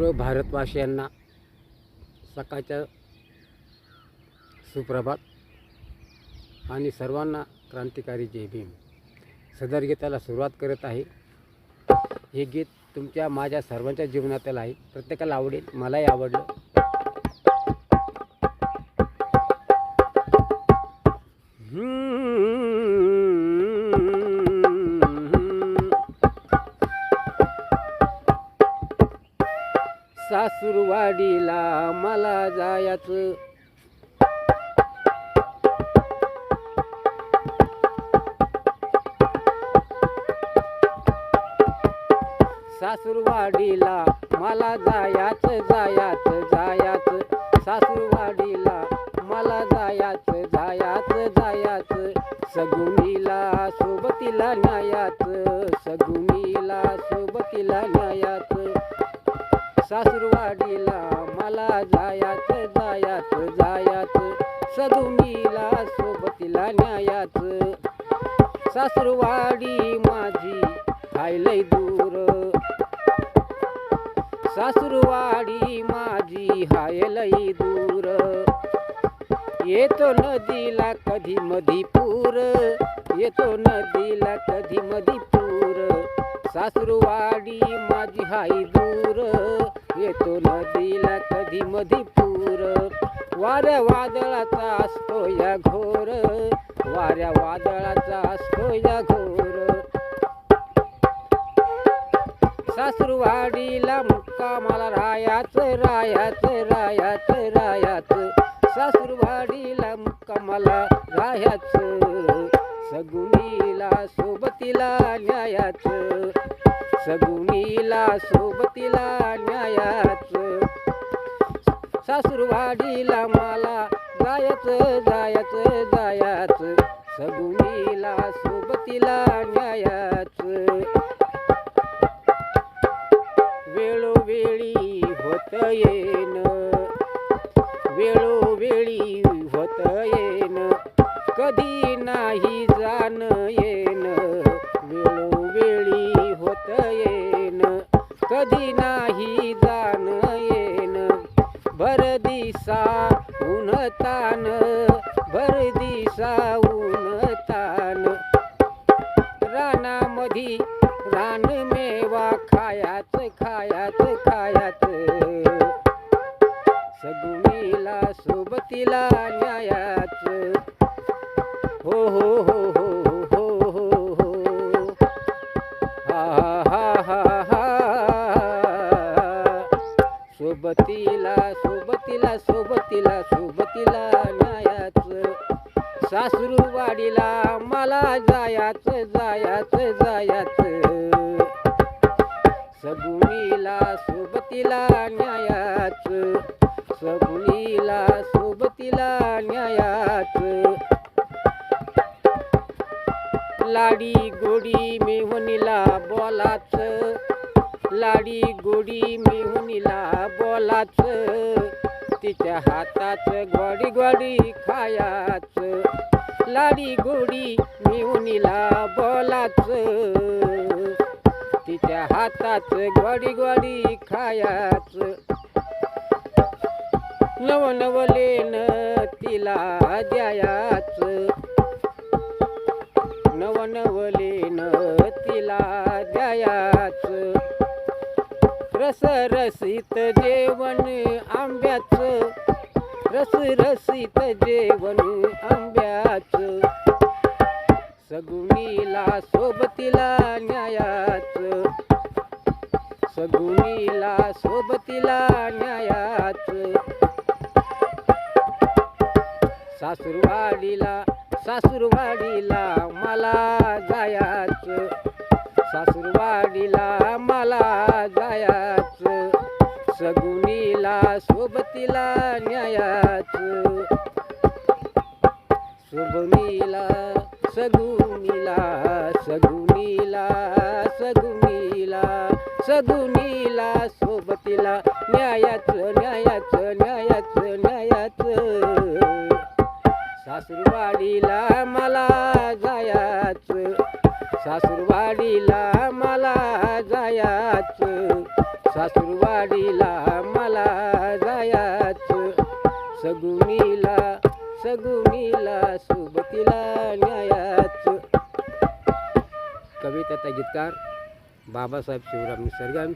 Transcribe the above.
सर्व भारतवासियांना सकाळच्या सुप्रभात आणि सर्वांना क्रांतिकारी जय भीम. सदर गीताला सुरुवात करत आहे. हे गीत तुमच्या माझ्या सर्वांच्या जीवनातील आहे. प्रत्येकाला आवडेल मलाही आवडलं. सासूरवाडीला मला जायचं. सासूरवाडीला मला जायाचं जायाचं जायाचं. सासूरवाडीला मला जायाचं जायाचं जायाचं. सगुनीला सोबतीला न्यायाचं सगुनीला सोबतीला न्यायाचं. सासुरवाडीला मला जायाचं जायात जायात सदुमीला सोबतीला न्यायाचं. सासुरवाडी माझी हायलय दूर. सासुरवाडी माझी हायलय दूर. येतो नदीला कधी मधी पूर. येतो नदीला कधी मधी पूर. सासुरवाडी माझी हाय दूर. येतो नदीला कधी मधी पूर. वाऱ्या वादळाचा असतो या घोर. वाऱ्या वादळाचा असतो या घोर. सासूरवाडीला मुक्कामाला रायाच रायाच रायाच रायाच सासूरवाडीला मुक्कामाला रायाच सगुनीला सोबतीला न्यायाच सगुनीला सोबतीला न्यायाच. सासूरवाडीला मला जायच जायच जायच. सगुनीला सोबतीला न्यायाच. वेळोवेळी होत येन वेळोवेळी होत येन कधी येन कधी नाही जाण येन भर दिसा ऊन तान भर दिसा ऊन तान रानामधी रान मेवा खायात खायात खायात. सगुणीला सोबतीला न्याया सोबतीला सोबतीला सोबतीला सोबतीला न्यायाच. सासरूवाडीला मला जायाच जायाच जायाच. सगुणीला सोबतीला न्यायाच. सगुणीला सोबतीला न्यायाच. लाडी गोडी मेहुनीला बोलाच. लाडी गोडी मेहुनीला बोलाच. तिच्या हातात गोडी गोडी खायाच. लाडी गोडी मेहुनीला बोलाच. तिच्या हातात गोडी गोडी खायाच. नव नवलेन तिला द्यायाच. नव नवलेन तिला द्यायाच. रस रसित जेवण आंब्याच. रस रसित जेवण आंब्याच. सगुणीला सोबतीला न्यायाच. सगुणीला सोबतीला न्यायाच. सासूरवाडीला सासूरवाडीला मला जायाचं. सासूरवाडीला मला जायाच सगुनीला सोबतीला न्यायाच. सुगुनीला सगुनीला सगुनीला सगुनीला सगुनीला सोबतीला न्यायाच न्यायाच न्यायाच न्यायाच. सासूरवाडीला मला सासूरवाडीला मला जायाच. सासूरवाडीला मला जायाच. सगुनीला सगुनीला सोबतीला न्यायाच. कविता गीतकार बाबासाहेब शिवराम निसर्गन.